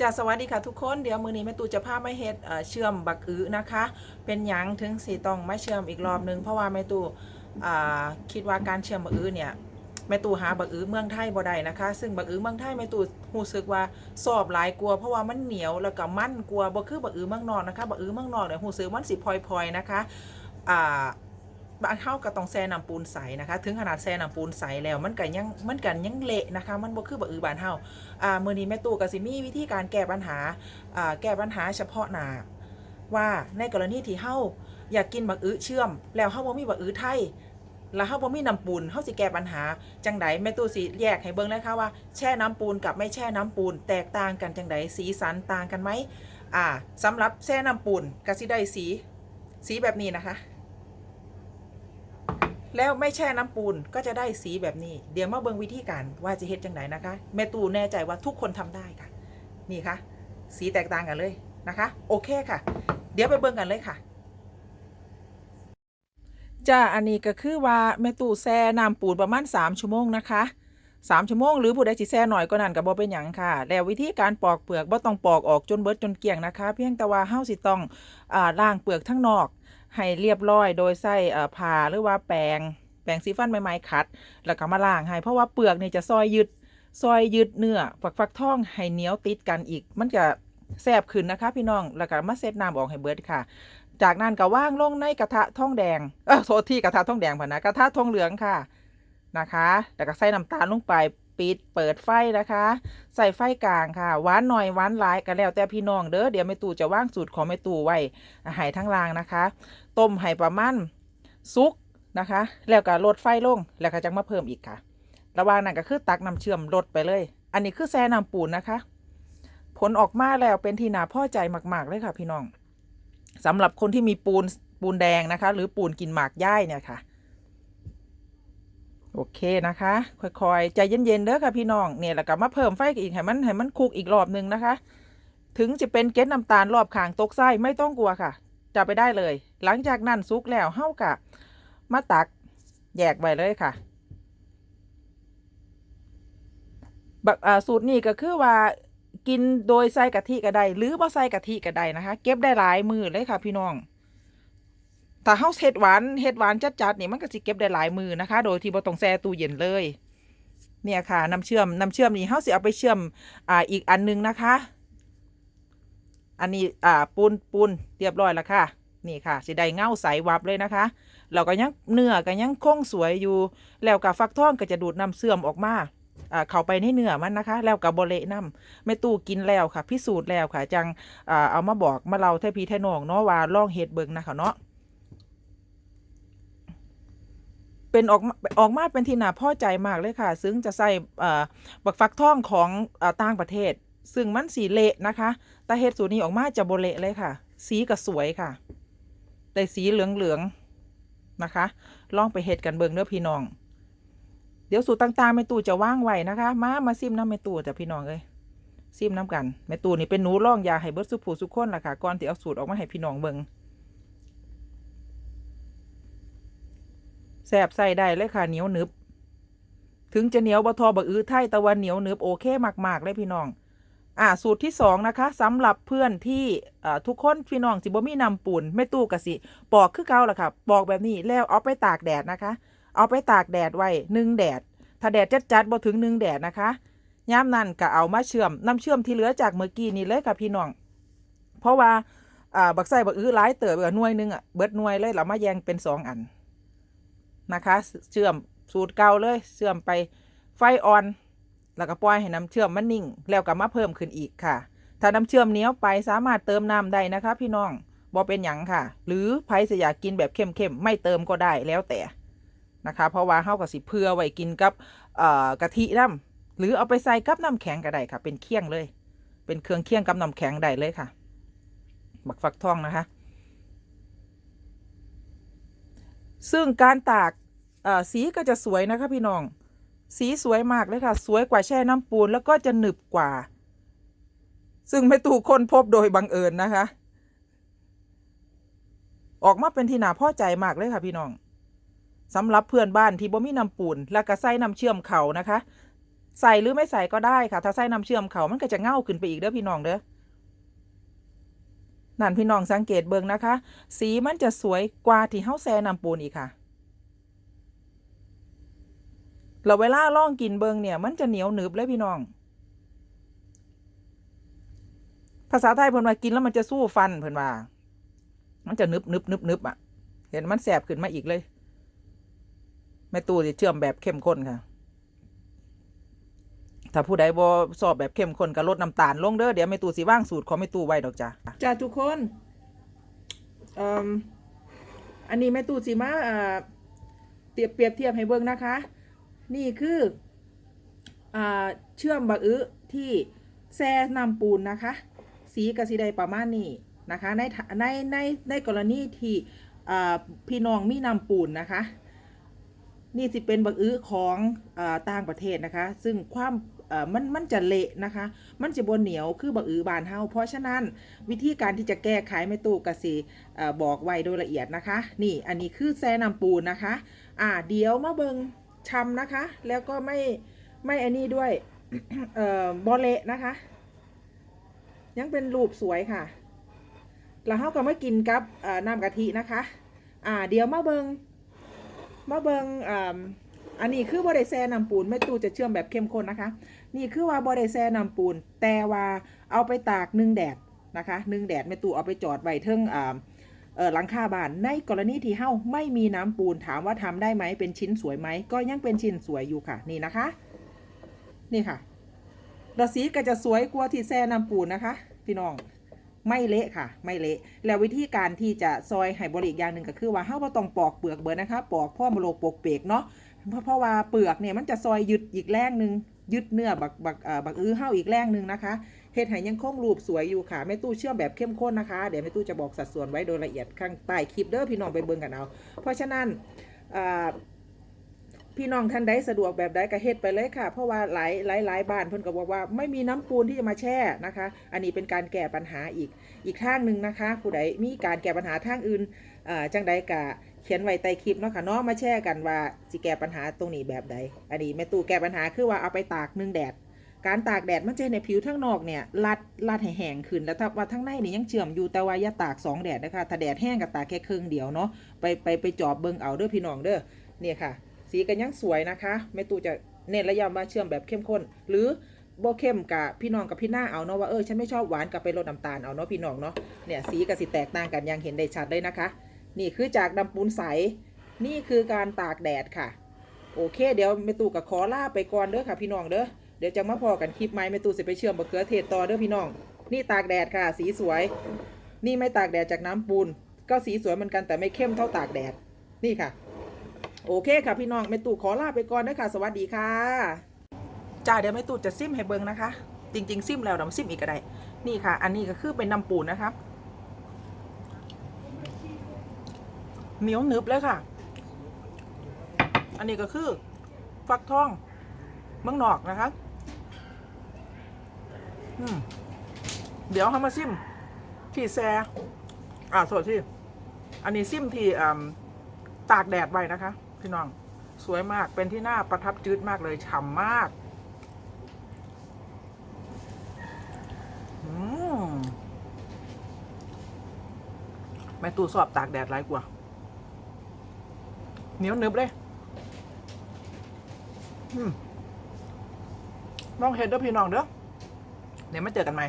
จ้าสวัสดีค่ะทุกคนเดี๋ยวมือนี้แม่ตู่จะพามาเฮ็ดเชื่อมบักอื้อนะคะ เป็นหยังถึงสีต้องมาเชื่อมอีกรอบหนึงเพราะว่าแม่ตู่คิดว่าการเชื่อมบักอื้อเนี่ยแม่ตู่หาบักอื้อเมืองไทยบ่ได้นะคะ ซึ่งบักอื้อเมืองไทยแม่ตู่รู้สึกว่าสอบหลายกลัวเพราะว่ามันเหนียวแล้วก็มั่นกลัวบ่คือบักอื้อเมืองนอกนะคะบักอื้อเมืองนอกเนี่ยรู้สึกมันสิพลอยๆนะคะอ่า บางเฮาก็ต้องแช่น้ำปูนใสนะคะ ถึงขนาดแช่น้ำปูนใสแล้วมันก็ยังมันก็ยังเละนะคะ มันบ่คือบักอือบ้านเฮาอ่ามื้อนี้แม่ตู่ก็สิมีวิธีการแก้ปัญหาอ่าแก้ปัญหาเฉพาะหน้าว่าในกรณีที่เฮาอยากกินบักอื้อเชื่อม แล้วเฮาบ่มีบักอื้อไทยแล้วเฮาบ่มีน้ำปูนเฮาสิแก้ปัญหาจังไดแม่ตู่สิแยกให้เบิ่งเลยค่ะว่าแช่น้ำปูนกับไม่แช่น้ำปูน แตกต่างกันจังไดสีสันต่างกันไหมอ่าสำหรับแช่น้ำปูนก็สิได้สีสีแบบนี้นะคะ แล้วไม่แช่น้ำปูนก็จะได้สีแบบนี้ เดี๋ยวมาเบิ่งวิธีการว่าจะเฮ็ดจังไดนะคะ แม่ตูแน่ใจว่าทุกคนทำได้ค่ะ นี่ค่ะ สีแตกต่างกันเลยนะคะ โอเคค่ะ เดี๋ยวไปเบิ่งกันเลยค่ะจ้าอันนี้ก็คือว่าแม่ตู่แช่น้ำปูนประมาณ3ชั่วโมงนะคะ3ชั่วโมงหรือผู้ใดสิแช่หน่อยก็นั่นก็บ่เป็นหยังค่ะ แล้ววิธีการปอกเปลือกบ่ต้องปอกออกจนเบิดจนเกลี้ยงนะคะ เพียงแต่ว่าเฮาสิต้องอ่าล้างเปลือกทั้งนอก ให้เรียบร้อยโดยใส่เอ่อผ้าหรือว่าแปรงแปรงสีฟันใหม่ๆขัด แล้วก็มาล้างให้เพราะว่าเปลือกนี่จะซอยยึดซอยยึดเนื้อฝักฟักทองให้เหนียวติดกันอีก มันจะแสบขึ้นนะคะ พี่น้องแล้วก็มาเซตน้ำออกให้เบิดค่ะ จากนั้นก็ว่างลงในกระทะทองแดงเออโทษที่กระทะทองแดงผ่านนะกระทะทองเหลืองค่ะนะคะ แล้วก็ใส่น้ำตาลลงไป ปิดเปิดไฟนะคะ ใส่ไฟกลางค่ะหวานหน่อยหวานหลายก็แล้วแต่พี่น้องเด้อเดี๋ยวแม่ตู่จะว่างสูตรของแม่ตู่ไว้ให้ทั้งรางนะคะ ต้มให้ประมาณสุกนะคะ แล้วก็ลดไฟลงแล้วก็จังมาเพิ่มอีกค่ะ ระหว่างนั้นก็คือตักน้ำเชื่อมลดไปเลย อันนี้คือแซ่น้ำปูนนะคะ ผลออกมาแล้วเป็นที่น่าพอใจมากๆเลยค่ะ พี่น้องสำหรับคนที่มีปูนปูนแดงนะคะ หรือปูนกินหมากย่ายเนี่ยค่ะ โอเคนะคะ ค่อยๆ ใจเย็นๆเด้อค่ะพี่น้องเนี่ยแล้วก็มาเพิ่มไฟอีกให้มันให้มันคุกอีกรอบหนึ่งนะคะ ถึงจะเป็นเกล็ดน้ำตาลรอบข้างตกไส้ไม่ต้องกลัวค่ะจะไปได้เลย หลังจากนั้นซุกแล้วเฮากะมาตักแยกไว้เลยค่ะแบักอ่าสูตรนี้ก็คือว่ากินโดยใส่กะทิก็ได้หรือบ่ใส่กะทิก็ได้นะคะ เก็บได้หลายมือเลยค่ะพี่น้อง ถ้าเฮาเฮ็ดหวานเฮ็ดหวานจัดๆนี่มันก็สิเก็บได้หลายมือนะคะ โดยที่บ่ต้องแช่ตู้เย็นเลย เนี่ยค่ะน้ำเชื่อมน้ำเชื่อมนี่เฮาสิเอาไปเชื่อมอ่าอีกอันนึงนะคะ อันนี้อ่าปูนปูนเรียบร้อยแล้วค่ะ นี่ค่ะสิได้เงาใสวับเลยนะคะเราก็ยังเนื้อก็ยังคงสวยอยู่ แล้วกับฟักทองก็จะดูดน้ำเสื่อมออกมาอ่าเข้าไปในเนื้อมันนะคะ แล้วกับโบเละน้ำแม่ตู้กินแล้วค่ะ พิสูจน์แล้วค่ะ จังอ่าเอามาบอกมาเล่าเทพีไทนองเนาะว่าลองเฮ็ดเบิ่งนะคะเนาะ เป็นออกมาออกมาเป็นที่น่าพอใจมากเลยค่ะ ซึ่งจะใส่บักฟักทองของอต่างประเทศ ซึ่งมันสีเละนะคะ แต่เฮ็ดสูตรนี้ออกมาจะโบเละเลยค่ะ สีก็สวยค่ะได้สีเหลืองๆนะคะ ลองไปเฮ็ดกันเบิงเด้อพี่น้อง เดี๋ยวสูตรต่างๆแม่ตู่จะว่างไว้นะคะ มามาซิมน้ำแม่ตู่จ้ะพี่น้องเอ้ยซิมน้ำกันแม่ตู่นี่เป็นหนูร่องยาให้เบิดสุผู้สุกคนล่ะค่ะก่อนที่เอาสูตรออกมาให้พี่น้องเบิ่ง แซ่บใส่ได้เลยค่ะเหนียวหนึบ ถึงจะเหนียวบะทอบักอื้อไทยต่ว่าเหนียวหนึบโอเคมากๆเลยพี่น้อง อ่าสูตรที่สองนะคะสำหรับเพื่อนที่อ่าทุกคนพี่น้องสิบ่มีนำปูนแม่ตู้กะสิปอกคือเก่าล่ะค่ะปอกแบบนี้แล้วเอาไปตากแดดนะคะ เอาไปตากแดดไว้หนึ่งแดด ถ้าแดดจัดๆบ่ถึงหนึ่งแดดนะคะย่ามนั้นก็เอามาเชื่อมน้ำเชื่อมที่เหลือจากเมื่อกี้นี่เลยค่ะพี่น้อง เพราะว่า อ่า บักไส้บักอื้อหลายเติบเออหน่วยหนึงอะ เบิดหน่วยเลยเรามาแยงเป็นสองอัน นะคะ เชื่อมสูตรเก่าเลย เชื่อมไปไฟอ่อน แล้วก็ปล่อยให้น้ำเชื่อมมันนิ่ง แล้วก็มาเพิ่มขึ้นอีกค่ะ ถ้าน้ำเชื่อมเหนียวไปสามารถเติมน้ำได้นะคะ พี่น้องบอเป็นหยังค่ะ หรือใครจะอยากกินแบบเข้มๆไม่เติมก็ได้แล้วแต่นะคะ เพราะว่าเฮากับสิเพื่อไว้กินกับกะทิน้ำหรือเอาไปใส่กับน้ำแข็งก็ได้ค่ะ เป็นเคี่ยงเลย เป็นเครื่องเคี่ยงกับน้ำแข็งได้เลยค่ะบักฟักทองนะคะ ซึ่งการตากสีก็จะสวยนะคะพี่น้อง สีสวยมากเลยค่ะ สวยกว่าแช่น้ำปูนแล้วก็จะหนึบกว่า ซึ่งไม่ตู่ค้นพบโดยบังเอิญนะคะ ออกมาเป็นที่น่าพอใจมากเลยค่ะพี่น้องสำหรับเพื่อนบ้านที่บ่มีน้ำปูน แล้วก็ใส่น้ำเชื่อมเขานะคะ ใส่หรือไม่ใส่ก็ได้ค่ะ ถ้าใส่น้ำเชื่อมเขามันก็จะเง่าขึ้นไปอีกเด้อพี่น้องเด้อ นั่นพี่น้องสังเกตเบิ่งนะคะ สีมันจะสวยกว่าที่เฮาแซ่น้ำปูนอีกค่ะแล้วเวลาล่องกินเบิ่งเนี่ย มันจะเหนียวหนึบเลยพี่น้อง ภาษาไทยเพิ่นว่ากินแล้วมันจะสู้ฟันเพิ่นว่า มันจะนึบนึบนึบนึบอะ เห็นมันแสบขึ้นมาอีกเลย แม่ตู้จะเชื่อมแบบเข้มข้นค่ะ ถ้าผู้ใดบ่สอบแบบเข้มข้นก็ลดน้ำตาลลงเด้อเดี๋ยวแม่ตู้สิว่างสูตรของแม่ตู้ไว้ดอกจ้ะจ้าทุกคนเอ่ออันนี้แม่ตู้สิมาเอ่อเปรียบเปรียบเทียบให้เบิ่งนะคะ นี่คืออ่าเชื่อมบะอึที่แซ่น้ำปูนนะคะ สีกสิได้ประมาณนี้นะคะ ในถในในในกรณีที่อ่าพี่น้องมีน้ำปูนนะคะ นี่สิเป็นบักอื้อของอาต่างประเทศนะคะ ซึ่งความ เอ่อมันมันจะเละนะคะ มันจะบนเหนียวคือบักอือบานเฮาเพราะฉะนั้นวิธีการที่จะแก้ไขไม่ตู้กสิเอ่อบอกไว้โดยละเอียดนะคะ นี่อันนี้คือแซ่น้ำปูนนะคะ อ่าเดี๋ยวมาเบิงชำนะคะ แล้วก็ไม่ไม่อันนี้ด้วยเอ่อบอเละนะคะ ยังเป็นรูปสวยค่ะแล้วเขาก็มากินกับเอ่อน้ำกะทินะคะ อ่าเดี๋ยวมาเบิงมาเบิงอ่า อันนี้คือบอดแซน้ำปูนไม่ตู้จะเชื่อมแบบเข้มข้นนะคะ นี่คือว่าบอดแซน้ำปูน แต่ว่าเอาไปตากนึ่งแดดนะคะนึ่งแดดไม่ตู้เอาไปจอดไว้เทิงอ่าหลังคาบ้านในกรณีที่เฮ้าไม่มีน้ำปูนถามว่าทำได้ไหมเป็นชิ้นสวยไหมก็ยังเป็นชิ้นสวยอยู่ค่ะนี่นะคะ นี่ค่ะดอกสีก็จะสวยกว่าที่แซ่น้ำปูนนะคะ พี่น้องไม่เละค่ะ ไม่เละแล้ววิธีการที่จะซอยไห่บริอีกอย่างหนึ่งก็คือว่าเฮาบ่ต้องปอกเปลือกเบิดนะคะ ปอกพ่อมโลกปกเปกเนาะ เพราะเพราะว่าเปลือกเนี่ยมันจะซอยยึดอีกแรงหนึ่งยึดเนื้อบักบักบักอื้อเห่าอีกแรงหนึ่งนะคะเฮ็ดให้ยังคงรูปสวยอยู่ค่ะแม่ตู้เชื่อมแบบเข้มข้นนะคะ เดี๋ยวแม่ตู้จะบอกสัดส่วนไว้โดยละเอียดข้างใต้คลิปเด้อพี่น้องไปเบิ่งกันเอา เพราะฉะนั้นอ่า พี่น้องท่านใดสะดวกแบบใดก็เฮ็ดไปเลยค่ะ เพราะว่าหลายหลายหลายบ้านเพิ่นก็บอกว่าไม่มีน้ำปูนที่จะมาแช่นะคะ อันนี้เป็นการแก้ปัญหาอีกอีกทางหนึ่งนะคะ ผู้ใดมีการแก้ปัญหาทางอื่นจังใดก็เขียนไว้ใต้คลิปเนาะค่ะเนาะมาแชร์กันว่าสิแก้ปัญหาตรงนี้แบบใด อันนี้แม่ตู่แก้ปัญหาคือว่าเอาไปตากนึ่งแดด การตากแดดมันจะในผิวทั้งนอกเนี่ยรัดรัดแห้งขึ้นแล้วถ้าว่าทั้งในนี่ยังเชื่อมอยู่แต่ว่าอย่าตากสองแดดนะคะถ้าแดดแห้งก็ตากแค่ครึ่งเดียวเนาะไปไปไปจอบเบิ่งเอาเด้อพี่น้องเด้อเนี่ยค่ะ สีกันยังสวยนะคะแม่ตู่จะเน้นและย้ำว่าเชื่อมแบบเข้มข้น หรือโบเข้มกับพี่น้องกับพี่หน้าเอาเนาะว่าเออฉันไม่ชอบหวานกับไปลดน้ำตาลเอาเนาะพี่น้องเนาะเนี่ยสีกับสีแตกต่างกันยังเห็นได้ชัดเลยนะคะ นี่คือจากดำปูนใสนี่คือการตากแดดค่ะ โอเค เดี๋ยวแม่ตู่กับขอลาไปก่อนเด้อค่ะพี่น้องเด้อเดี๋ยวจะมาพอกันคลิปใหม่แม่ตู่สิไปเชื่อมบะเขือเทศต่อเด้อพี่น้อง นี่ตากแดดค่ะ สีสวย นี่ไม่ตากแดดจากน้ำปูน ก็สีสวยเหมือนกันแต่ไม่เข้มเท่าตากแดดนี่ค่ะ โอเคค่ะพี่น้องแม่ตู่ขอลาไปก่อนเด้อค่ะสวัสดีค่ะจ้าเดี๋ยวแม่ตู่จะซิมให้เบิ่งนะคะ จริง ๆ ซิมแล้วน้ำซิมอีกก็ได้นี่ค่ะ อันนี้ก็คือเป็นน้ำปูนนะคะเหนียวหนึบเลยค่ะ อันนี้ก็คือฟักทองเมืองนอกนะคะเดี๋ยวเขามาซิมที่แซอ่าสดที่ อันนี้ซิมที่อ่าตากแดดไว้นะคะ พี่น้อง สวยมากเป็นที่น่าประทับจืดมากเลยฉ่ำมากอืมแม่ตู้สอบตากแดดไรกว่าเหนียวนึบเลยอืมลองเห็ดเด้อพี่น้องเด้อเดี๋ยวมาเจอกันใหม่